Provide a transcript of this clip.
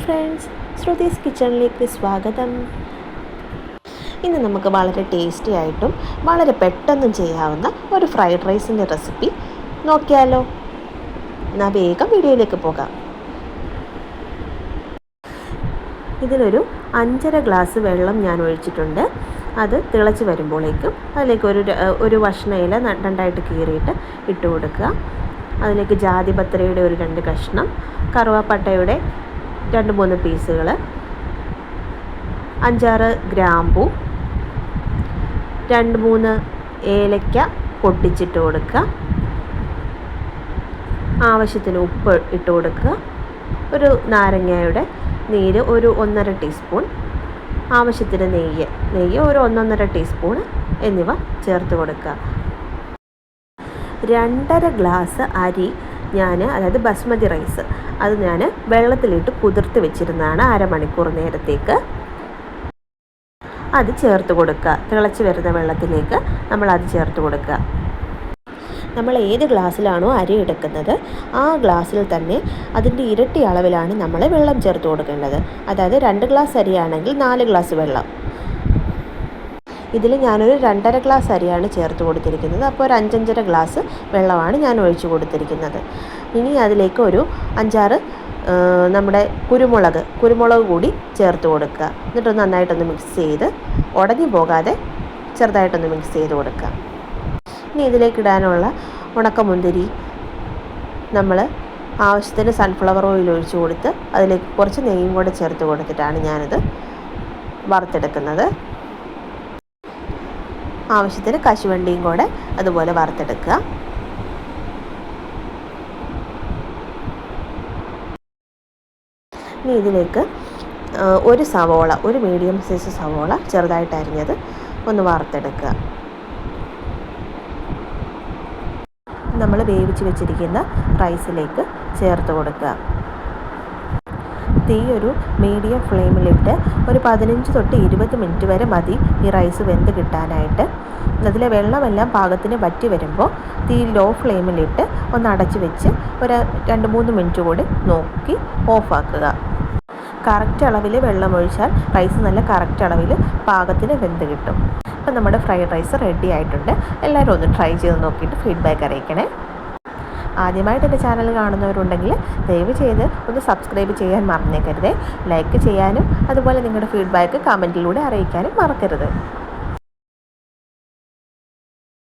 ശ്രുതീസ് കിച്ചണിലേക്ക് സ്വാഗതം. ഇന്ന് നമുക്ക് വളരെ ടേസ്റ്റി ആയിട്ടും വളരെ പെട്ടെന്നും ചെയ്യാവുന്ന ഒരു ഫ്രൈഡ് റൈസിന്റെ റെസിപ്പി നോക്കിയാലോ. എന്നാൽ വേഗം വീഡിയോയിലേക്ക് പോകാം. ഇതിലൊരു അഞ്ചര ഗ്ലാസ് വെള്ളം ഞാൻ ഒഴിച്ചിട്ടുണ്ട്. അത് തിളച്ച് വരുമ്പോഴേക്കും അതിലേക്ക് ഒരു ഒരു വഷ്ണയില രണ്ടായിട്ട് കീറിയിട്ട് ഇട്ട് കൊടുക്കുക. അതിലേക്ക് ജാതിപത്രയുടെ ഒരു രണ്ട് കഷ്ണം കറുവാപ്പട്ടയുടെ രണ്ട് മൂന്ന് പീസുകൾ അഞ്ചാറ് ഗ്രാമ്പു. രണ്ട് മൂന്ന് ഏലക്ക പൊട്ടിച്ചിട്ട് കൊടുക്കുക. ആവശ്യത്തിന് ഉപ്പ് ഇട്ട് കൊടുക്കുക. ഒരു നാരങ്ങയുടെ നീര് ഒരു ഒന്നര ടീസ്പൂൺ. ആവശ്യത്തിന് നെയ്യ്. നെയ്യ് ഒരു ഒന്നൊന്നര ടീസ്പൂൺ എന്നിവ ചേർത്ത് കൊടുക്കുക. രണ്ടര ഗ്ലാസ് അരി ഞാൻ അതായത് ബസ്മതി റൈസ് അത് ഞാൻ വെള്ളത്തിലിട്ട് കുതിർത്ത് വെച്ചിരുന്നതാണ് അരമണിക്കൂർ നേരത്തേക്ക്. അത് ചേർത്ത് കൊടുക്കുക. തിളച്ച് വരുന്ന വെള്ളത്തിലേക്ക് നമ്മൾ അത് ചേർത്ത് കൊടുക്കുക. നമ്മൾ ഏത് ഗ്ലാസ്സിലാണോ അരി എടുക്കുന്നത് ആ ഗ്ലാസ്സിൽ തന്നെ അതിന്റെ ഇരട്ടി അളവിലാണ് നമ്മൾ വെള്ളം ചേർത്ത് കൊടുക്കേണ്ടത്. അതായത് രണ്ട് ഗ്ലാസ് അരിയാണെങ്കിൽ നാല് ഗ്ലാസ് വെള്ളം. ഇതിൽ ഞാനൊരു രണ്ടര ഗ്ലാസ് അരിയാണ് ചേർത്ത് കൊടുത്തിരിക്കുന്നത്. അപ്പോൾ ഒരു അഞ്ചഞ്ചര ഗ്ലാസ് വെള്ളമാണ് ഞാൻ ഒഴിച്ചു കൊടുത്തിരിക്കുന്നത്. ഇനി അതിലേക്ക് ഒരു അഞ്ചാറ് നമ്മുടെ കുരുമുളക് കുരുമുളക് കൂടി ചേർത്ത് കൊടുക്കുക. എന്നിട്ട് നന്നായിട്ടൊന്ന് മിക്സ് ചെയ്ത് ഉടഞ്ഞു പോകാതെ ചെറുതായിട്ടൊന്ന് മിക്സ് ചെയ്ത് കൊടുക്കുക. ഇനി ഇതിലേക്ക് ഇടാനുള്ള ഉണക്കമുന്തിരി നമ്മൾ ആവശ്യത്തിന് സൺഫ്ലവർ ഓയിൽ ഒഴിച്ചു കൊടുത്ത് അതിലേക്ക് കുറച്ച് നെയ്യും കൂടെ ചേർത്ത് കൊടുത്തിട്ടാണ് ഞാനിത് വറുത്തെടുക്കുന്നത്. ആവശ്യത്തിന് കശുവണ്ടിയും കൂടെ അതുപോലെ വറുത്തെടുക്കുക. ഇനി ഇതിലേക്ക് ഒരു സവോള ഒരു മീഡിയം സൈസ് സവോള ചെറുതായിട്ട് അരിഞ്ഞത് ഒന്ന് വറുത്തെടുക്കുക. നമ്മൾ വേവിച്ച് വെച്ചിരിക്കുന്ന റൈസിലേക്ക് ചേർത്ത് കൊടുക്കുക. തീ ഒരു മീഡിയം ഫ്ലെയിമിലിട്ട് ഒരു പതിനഞ്ച് തൊട്ട് ഇരുപത് മിനിറ്റ് വരെ മതി ഈ റൈസ് വെന്ത് കിട്ടാനായിട്ട്. അതിലെ വെള്ളമെല്ലാം പാകത്തിന് വറ്റി വരുമ്പോൾ തീ ലോ ഫ്ലെയിമിലിട്ട് ഒന്ന് അടച്ച് വെച്ച് ഒരു രണ്ട് മൂന്ന് മിനിറ്റ് കൂടി നോക്കി ഓഫാക്കുക. കറക്റ്റ് അളവിൽ വെള്ളം ഒഴിച്ചാൽ റൈസ് നല്ല കറക്റ്റ് അളവിൽ പാകത്തിന് വെന്ത് കിട്ടും. അപ്പോൾ നമ്മുടെ ഫ്രൈഡ് റൈസ് റെഡി ആയിട്ടുണ്ട്. എല്ലാവരും ഒന്ന് ട്രൈ ചെയ്ത് നോക്കിയിട്ട് ഫീഡ്ബാക്ക് അറിയിക്കണേ. ആദ്യമായിട്ട് എന്റെ ചാനൽ കാണുന്നവരുണ്ടെങ്കിൽ ദയവ് ചെയ്ത് ഒന്ന് സബ്സ്ക്രൈബ് ചെയ്യാൻ മറന്നേക്കരുത്. ലൈക്ക് ചെയ്യാനും അതുപോലെ നിങ്ങളുടെ ഫീഡ്ബാക്ക് കമന്റിലൂടെ അറിയിക്കാനും മറക്കരുത്.